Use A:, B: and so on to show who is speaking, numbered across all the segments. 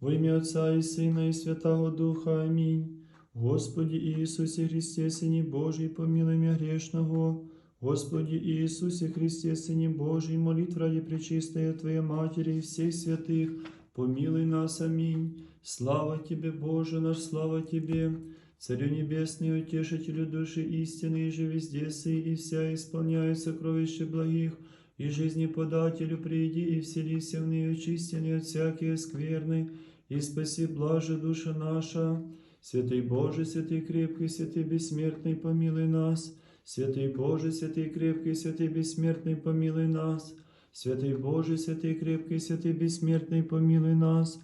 A: Во ім'я Отця і Сина, і Святого Духа. Амінь. Господі Ісусі Христе, Сині Божий, помилуй мя грешного. Господи Иисусе Христе, Сыне Божий, молитва ради Пречистая Твоей Матери и всех святых, помилуй нас, аминь. Слава Тебе, Боже наш, слава Тебе, Царю Небесный, Утешителю души истины, и же везде сы, и вся исполняет сокровища благих, и жизни подателю приди, и вселися в нее очистенный от всякие скверны, и спаси блаже душа наша. Святый Боже, святый крепкий, святый бессмертный, помилуй нас. Святый Боже, святый крепкий, святый бессмертный, помилуй нас. Святый Боже, святый крепкий, святый бессмертный, помилуй нас.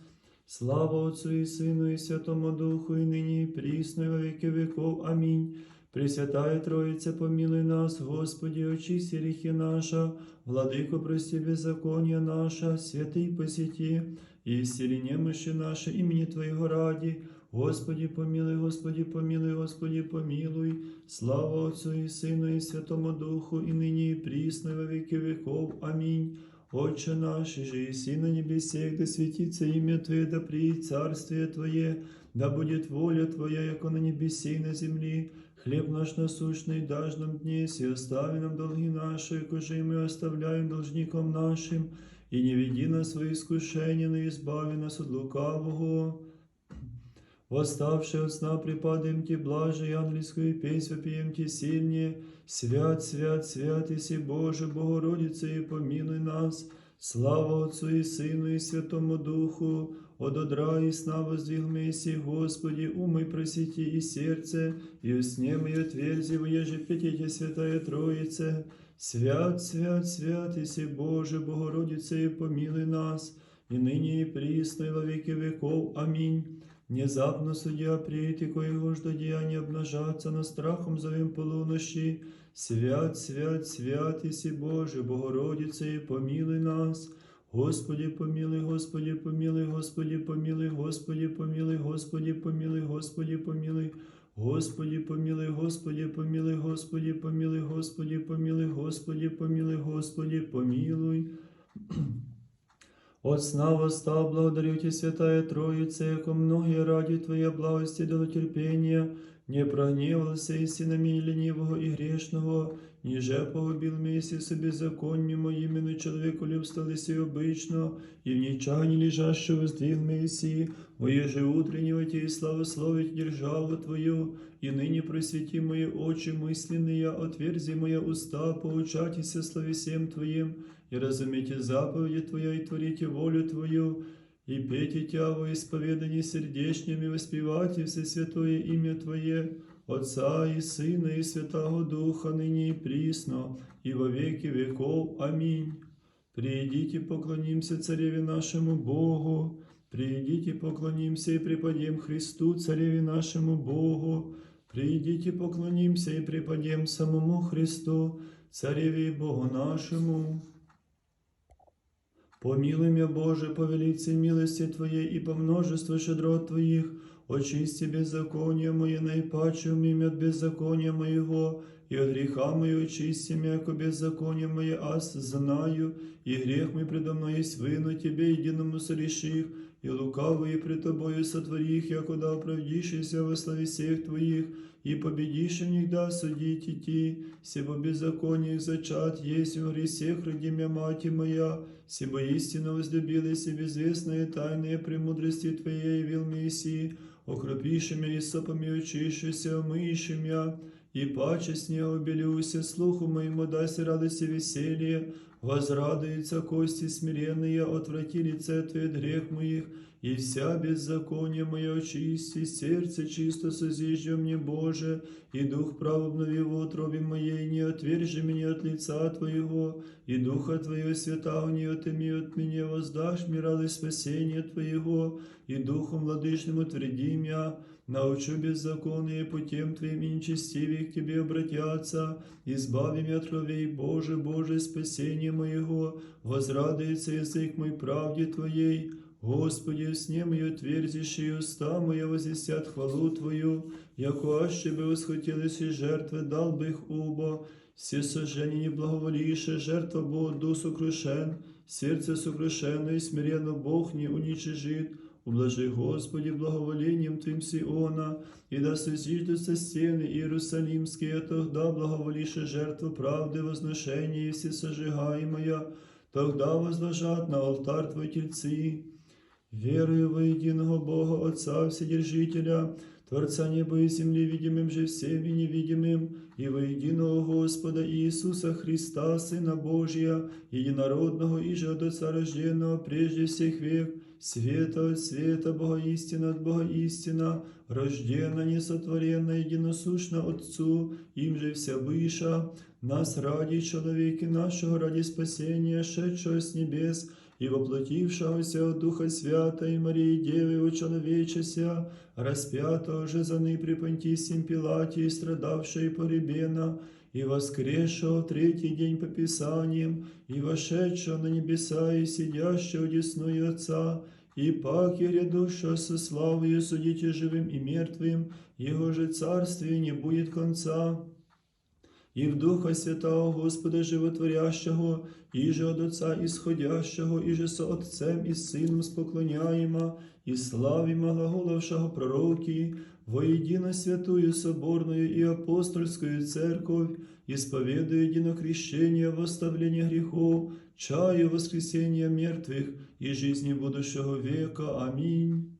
A: Слава Отцу и Сыну и Святому Духу, и ныне и присно, и во веки веков. Аминь. Пресвятая Троица, помилуй нас, Господи, очисти грехи наша, Владыко, прости беззаконие наша, святый посети, и исцели немощи наши имени Твоего ради, Господи, помилуй, Господи, помилуй, Господи, помилуй. Слава Отцу и Сыну и Святому Духу, и ныне и присно, и во веки веков. Аминь. Отче наш, же и на небесех, да светится имя Твое, да приедет царствие Твое, да будет воля Твоя, яко на небесе и на земли. Хлеб наш насущный дашь нам днесь, и остави нам долги наши, кожи мы оставляем должником нашим, и не веди нас во искушение, но избави нас от лукавого. Восставши от сна припадаем Ти блаже, и ангельскую песнь вопием Ти сильнее. Свят, свят, свят, Иси Боже, Богородице, и помилуй нас. Слава Отцу и Сыну и Святому Духу, от одра и сна воздвигмеси, Господи, умой просити и сердце, и усне мое отверзи, воеже пятите Святая Троице. Свят, свят, свят, Иси Боже, Богородице, и помилуй нас, и ныне и присно, и во веки веков. Аминь. Внезапно судья приедет, коего ждо деяния обнажаться, на страхом зовем полунощи. Свят, свят, свят, Иси Боже, Богородице, и помилуй нас. Господи, помилуй, Господи, помилуй, Господи, помилуй, Господи, помилуй, Господи, помилуй, Господи, помилуй. Господи, помилуй, Господи, помилуй, Господи, помилуй, Господи, помилуй, Господи, помилуй, Господи, помилуй. От слава восстав, благодарю Тебя, Святая Троица, яко многие ради Твоя до терпения, не прогневался и синами ленивого и грешного, ниже погубил вместе с беззаконьем моим, но человеку любстались и обычно, и в нечании лежащего воздвиг Мессии, Мое же утреннего Тебе славословить державу Твою, и ныне просвети мои очи мысленные, отверзи мои уста, поучайтесь словесем Твоим, и разумейте заповеди Твоя, и творите волю Твою, и пейте Тя во исповедании сердечнем, и все святое имя Твое, Отца и Сына и Святого Духа, ныне и присно, и во веки веков. Аминь. Придите, поклонимся Цареве нашему Богу, Придите, поклонимся и преподем Христу, Цареве нашему Богу. Придите, поклонимся и преподем самому Христу, Цареве и Богу нашему. Помилуй меня, Боже, по велице милости Твоей и по множеству щедрот Твоих, очисти беззаконие мое наипаче имя от беззакония моего, и от греха моего очисти меня, яко беззаконие мое аз знаю, и грех мой предо мной есть вину Тебе единому сореших, и лукавые пред Тобою сотворих, якуда оправдишься во славе всех Твоих, и победишь в них да судить идти, сего беззакониях зачат есть в гресех роди мя мати моя, сего истинно возлюбилась и безвестные тайные премудрости Твоей явил Мессии, окропиши меня и сопами очишися, омыиши мя, и паче с нею обелюся, слуху моему дасть радость и веселье, возрадуются кости смиренные, отврати лице Твое от грех моих, и вся беззаконие мое очисти, сердце чисто созиждем мне, Боже, и дух прав обнови в утробе моей, не отвержи меня от лица Твоего, и духа Твоего святого не отыми от меня, воздашь мне радость спасения Твоего, и духом владычным утверди меня, научу беззаконие путем Твоим и нечестивее к Тебе обратятся, избави меня от кровей, Боже, Боже, спасение моего, возрадуется язык мой правде Твоей, Господи, сне мою отверзишь, и уста моя возвестят хвалу Твою, яко аще бы восхотелись и жертвы, дал бы их убо, все сожжения не благоволише, жертва Богу дух сокрушен, сердце сокрушенно и смиренно Бог не уничижит, Ублажи, Господи, благоволением Твоим Сиона, и да созиждутся стены Иерусалимские, тогда благоволише жертву правды, возношение и всесожигаемая, тогда возложат на алтарь Твой тельцы. Верую во единого Бога Отца Вседержителя, Творца неба и земли, видимым же всем и невидимым, и во единого Господа Иисуса Христа, Сына Божия, единородного и же от Отца рожденного прежде всех век, света от света, Бога истина от Бога истина, рождена, несотворенна, единосущна Отцу, им же вся выша, нас ради человеки нашего, ради спасения, шедшего с небес, и воплотившегося от Духа Свята и Марии Девы учеловечеся, распятого же за ны при Понтисим Пилате и страдавшего и поребена, и воскресшего в третий день по Писаниям, и вошедшего на небеса и сидящего десную Отца, и пак и рядущего со славою судите живым и мертвым, Его же царствие не будет конца и в Духа Святого Господа Животворящего, і же от Отца Исходящего, і же со Отцем і Сином споклоняємо, і славимо глаголовшого пророки, воедино святую соборную и апостольскую церковь, исповедую единокрещение в оставлении грехов, чаю воскресения мертвых и жизни будущего века. Аминь.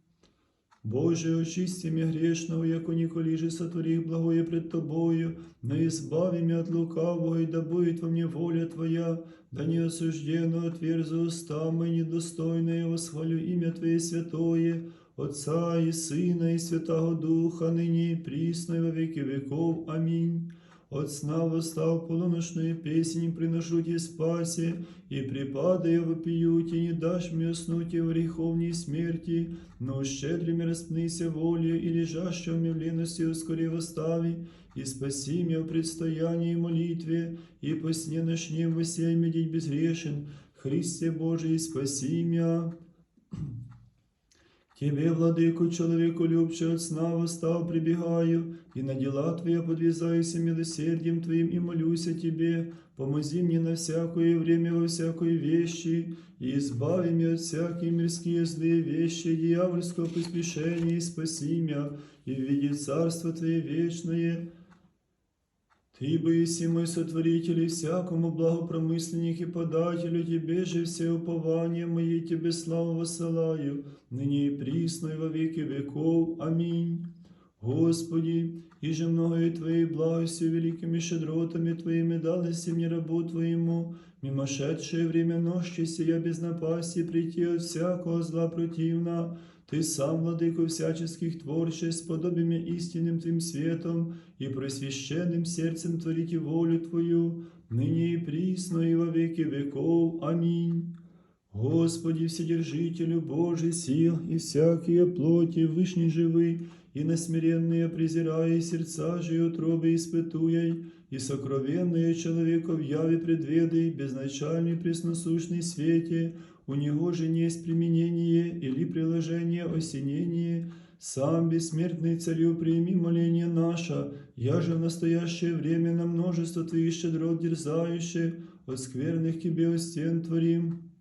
A: Боже, очисти меня грешного, яко ніколи же сотворих благое пред Тобою, но избави меня от лукавого, и да будет во мне воля Твоя, да не осужденно отверзу уста мои недостойное, восхвалю имя Твое святое, Отца и Сына и Святого Духа, ныне и присно и во веки веков. Аминь. От сна восстав полуношную песнь приношу тебе спасе, и припадая вопию, ти не дашь мне уснуть в греховней смерти, но щедрыми распнися волею и лежащего мне в лености ускори восстави, и спаси меня в предстоянии и молитве, и по сне ночнем восей медить безгрешен, Христе Божий, спаси меня. Тебе, владыку, человеку любче от сна восстав прибегаю, и на дела Твои подвязаюсь милосердием Твоим и молюсь о Тебе, помози мне на всякое время во всякой вещи, и избави меня от всякие мирские злые вещи, дьявольского поспешения, и спаси меня, и введи царство Твое вечное, ты боиси мой сотворитель и всякому благопромысленник и подателю, Тебе же все упования мои, Тебе славу высылаю, ныне и присно и во веки веков. Аминь. Господи, и же многое Твоей благостью, великими щедротами Твоими дались мне рабу Твоему, мимошедшее время нощи сия без напасти прийти от всякого зла противна, Ты сам, владыко всяческих творчеств, подобие мне истинным Твоим светом и просвященным сердцем творите волю Твою, ныне и присно и во веки веков. Аминь. Господи, Вседержителю Божий сил и всякие плоти вышний живы, и на смиренные презирая сердца же и утробы испытуя, и сокровенное человека в яве предведай, безначальный пресносущный свете, у него же не есть применение или приложение осенение, сам бессмертный царю прими моление наше, я же в настоящее время на множество твоих щедрот дерзающих, от скверных тебе у стен творим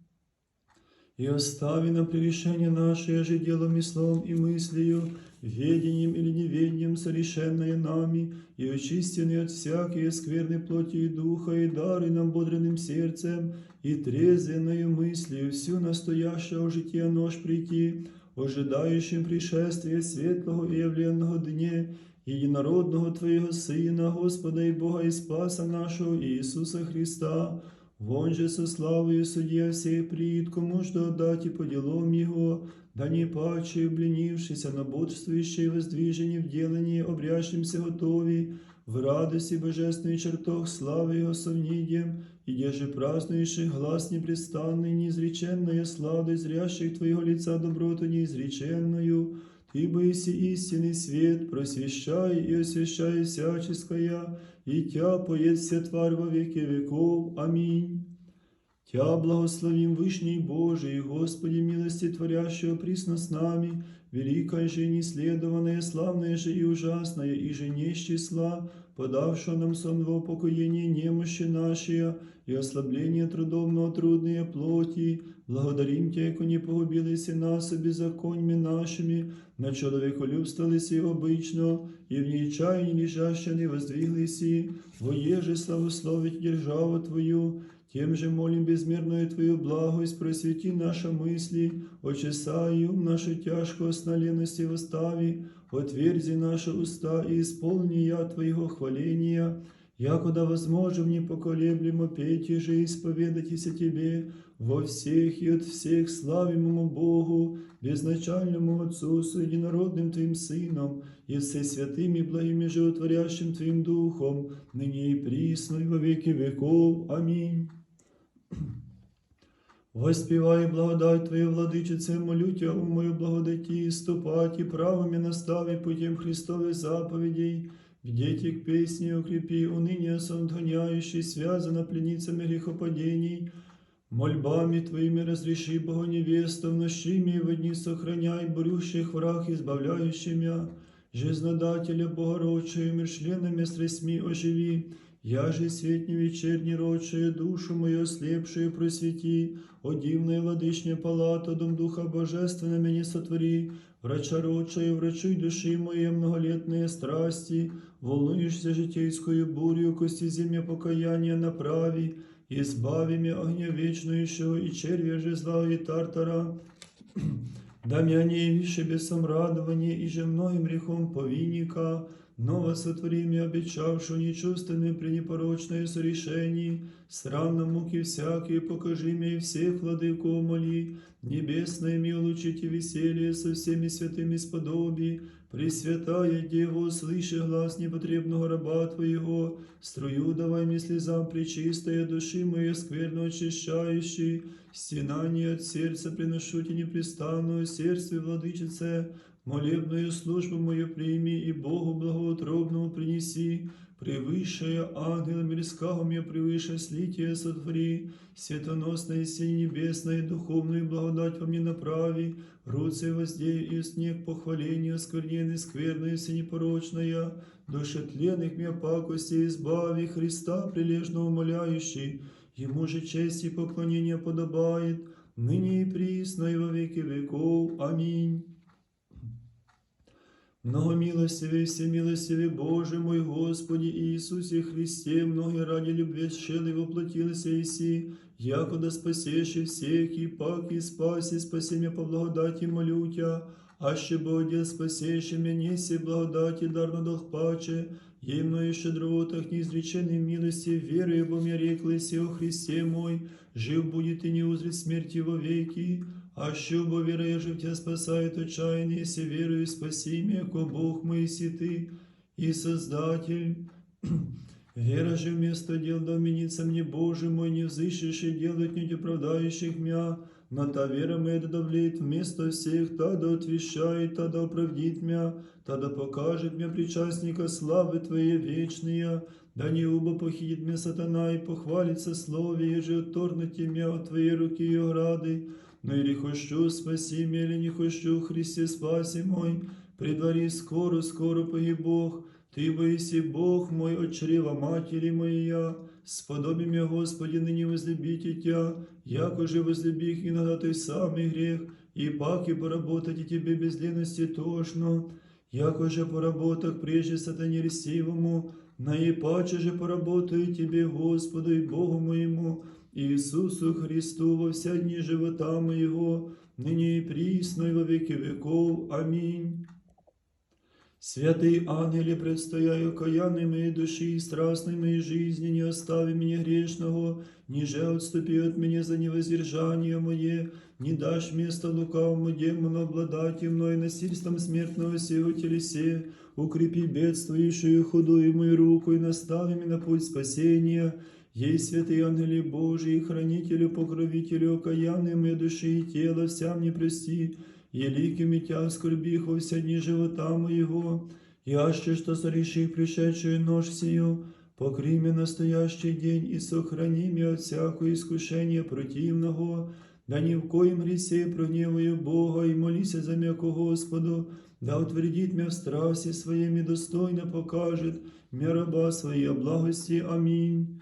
A: И остави на прегрешение наше, же делом и словом и мыслью, ведением или неведением совершенное нами, и очистенный от всякой скверной плоти и духа, и дары нам бодренным сердцем, и трезвенною мыслью всю настоящего жития нож прийти, ожидающим пришествия светлого и явленного дне, единородного Твоего Сына, Господа и Бога и Спаса нашего Иисуса Христа, Вон же со славою судья всех приид, кому ж отдать и по делам Его, да не паче, обленившись, а набодствующие воздвижение в делании, обрящимся готови, в радости божественный чертог славы Его совнидем, и еже празднующих глаз непрестанный, неизреченная сладость зрящих Твоего лица доброту неизреченную, Ты боиси истинный свет, просвещай и освящай всяческая, и Тя поєсться тварь во веки веков. Аминь. Тя благословим Вишній Божий, Господи милості творящого присно с нами, великая же неследованная, славная же и ужасная, и же не числа, подавшего нам сон во упокоение немощи нашей и ослабление трудовного трудные плоти, благодарим Тя, яко не погубились нас беззаконьми нашими, на человеколюбство лиси обычно, и в нечаянии лежаще не воздвиглись, воеже славословить державу Твою, тем же молим безмерную Твою благость, просвети наши мысли, очесай ум нашу тяжкого сна лености восстави, отверзи наши уста и исполни я Твоего хваления, якуда возможем непоколеблемо петь и же исповедайтесь о Тебе во всех и от всех славимому Богу, безначальному Отцу, с единородным Твоим Сыном, и всесвятым и благим и животворящим Твоим Духом, ныне и присно и во веки веков. Аминь. Воспівай благодать Твою, владичице, молю Тя у мою благодаті, ступать и правами настави путем Христовых заповедей, в дети к песне укрепи, уныние сондгоняющий, связано пленницами грехопадений, мольбами Твоими разреши, Бога невеста, в нощими в дни сохраняй, борющих враг, избавляющий мя, жизнодателя Богородчую, мир членами страстьми оживи, я же свет не вечерний рочая, душу мою ослепшую просвети, о дивная владычня палата, дом Духа Божественного меня сотвори, врача рочая, врачуй души моей многолетные страсти, волнуешься житейскую бурю, кости земля покаяния направи, избави меня огня вечнейшего и червя же зла и тартара, да меня не явишь бесом радования и же многим грехом повинника, Ново сотвори мне обещавшую нечувственное при непорочное сорешении, странно муки всякие, покажи мне и всех владыку моли, небесное ми улучите веселье со всеми святыми сподоби, Пресвятая Дева, слыши глаз непотребного раба Твоего, струю давай мне слезам причистая души моей скверно очищающей, стенание от сердца приношу тебе непрестанную сердце, владычице, Молебную службу мою прими и Богу благоутробному принеси, превыше ангела мирского мне превыше слития сотвори, светоносной синь небесной духовную благодать во мне направи, руцы воздей и снег похваления оскверненной скверной всенепорочная, души тленных мне пакости избави Христа прилежно умоляющий, Ему же честь и поклонение подобает, ныне и присно и во веки веков. Аминь. Многомилостивый, всемилостивый Боже мой Господи Иисусе Христе, многие ради любви шел и воплотился Иси, якуда спасеши всех, и пак и спаси, спаси меня по благодати молю Тя, аще Боде спасеши меня, неси благодати дарно дох паче, ей мною щедротах неизреченной милости, верою бо мне реклися о Христе мой, жив будет и не узрит смерти во веки, а що бо віра же в Тя спасает отчаяние, если верую спаси меня, ко Бог мой си Ты и Создатель. Вера же вместо дел доменится мне, Боже мой, не взыщешь и делать не оправдающих мя, но та вера моя да давлеет вместо всех, та да отвещает, та да оправдит мя, та да покажет мне причастника славы Твоей вечные, да не убо похитит мне сатана и похвалится слове, еже отторнуть мя от Твоей руки и ограды, но или хочу спаси меня, или не хочу, Христе спаси мой, при дворе скоро, скоро погиб Бог, Ты боиси Бог мой, от чрева матери моя, сподоби меня, Господи, ныне возлюбите Тя, яко же возлюбих иногда Ты самый грех, и пак и поработать и Тебе без лености тошно, яко же поработах прежде сатане ресивому, наипаче же поработаю Тебе, Господу и Богу моему, Иисусу Христу во вся дни живота моего, ныне и присно и во веки веков. Аминь. Святый ангеле, предстояю окаянной моей души и страстной моей жизни, не остави меня грешного, ниже отступи от меня за невоздержание мое, не дашь место лукавому демону обладать и мной насильством смертного сего телесе, укрепи бедствующую худую мою руку и настави меня на путь спасения, Ей святый ангели Божий, хранителю, покровителю, окаянной моей души и тела, вся мне прости, еликими тя скорбих во все дни живота моего, яще, что сореших пришедшую нож сию, покрий меня настоящий день и сохрани меня от всякого искушения противного, да ни в коем гресе прогневаю Бога и молися за меня Господу, да утвердит меня в страсти своими достойно покажет мне раба своей благости. Аминь.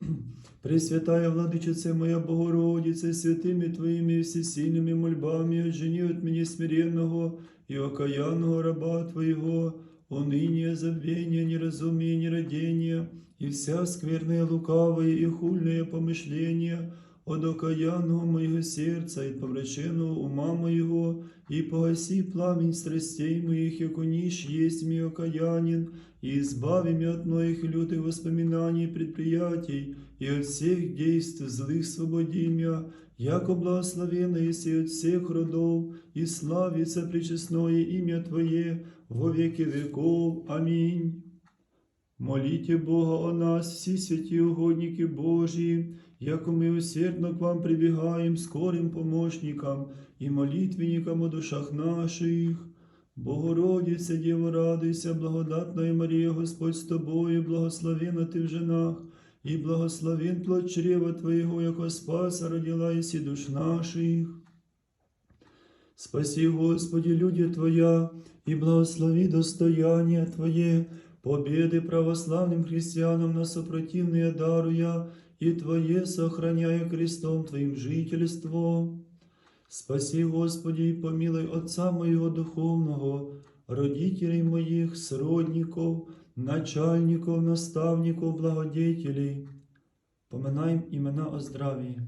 A: Пресвятая Владычице моя Богородице, святими Твоими всесильными мольбами, отжени от меня смиренного и окаянного раба Твоего, уныние, забвение, неразумие, нерадение, и вся скверная, лукавая и хульное помышление от окаянного моего сердца и помраченного ума моего, и погаси пламень страстей моих, яко ниш есть ми окаянин, и избави меня от моих лютых воспоминаний и предприятий, и от всех действий злых свободи меня, яко благословенно если от всех родов, и славится пречестное имя Твое во веки веков. Аминь. Молите Бога о нас, всі святі угодники Божії, яко ми усердно к вам прибігаємо скорим помощникам і молитвенникам о душах наших. Богородице, Діво, радуйся, благодатна Марія, Господь з тобою, благословена ти в женах, і благословен плод чрева Твоєго, яко спаса родила єсі душ наших. Спаси, Господи, люди Твоя, и благослови достояние Твое, победы православным христианам на сопротивные даруя, и Твое сохраняя крестом Твоим жительство. Спаси, Господи, и помилуй Отца моего духовного, родителей моих, сродников, начальников, наставников, благодетелей. Поминаем имена о здравии.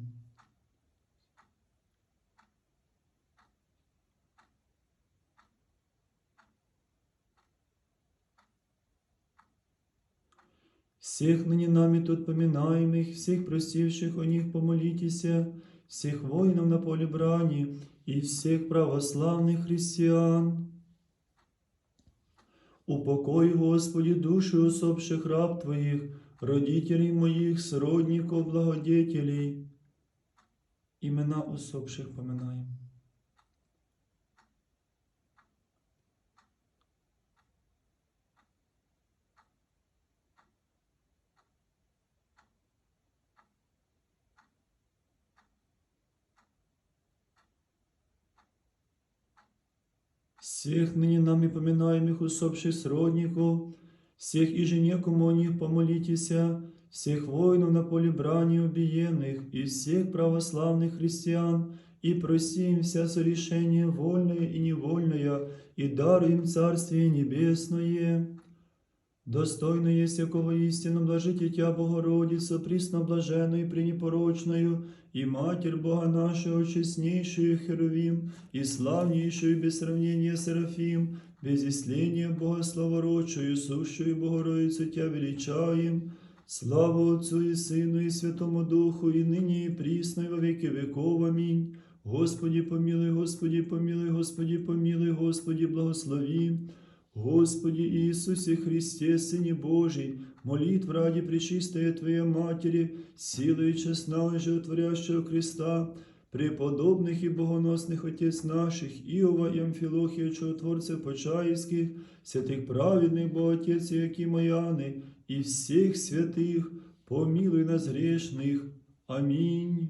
A: Всех ныне нами тут поминаемых, всех просивших о них помолитеся, всех воинов на поле брани и всех православных христиан. Упокой, Господи, души усопших раб Твоих, родителей моих, сродников, благодетелей. Имена усопших поминаем. Всех ныне нами поминаемых усопших сродников, всех и жене, кому о них помолитеся, всех воинов на поле брани убиенных и всех православных христиан, и проси им вся сорешение вольное и невольное, и даруй им Царствие Небесное. Достойно есть якого истинно блажите Тя, Богородица, пресноблаженную и пренепорочную, и Матерь Бога нашего, честнейшую Херувим, и славнейшую без сравнения Серафим, без исления Бога славородчую, сущую Богородицу Тя величаем, славу Отцу и Сыну и Святому Духу, и ныне и присно, и во веки веков. Аминь. Господи помилуй, Господи помилуй, Господи помилуй, Господи благослови. Господи Иисусе Христе, Сыне Божий, молитв ради Пречистая Твоей Матери, силой и честного животворящего креста, преподобных и богоносных Отец наших, Иова и Амфилохия, чудотворцев Почаевских, святых праведных Боготец и Якимаяны, и всех святых, помилуй нас грешных. Аминь.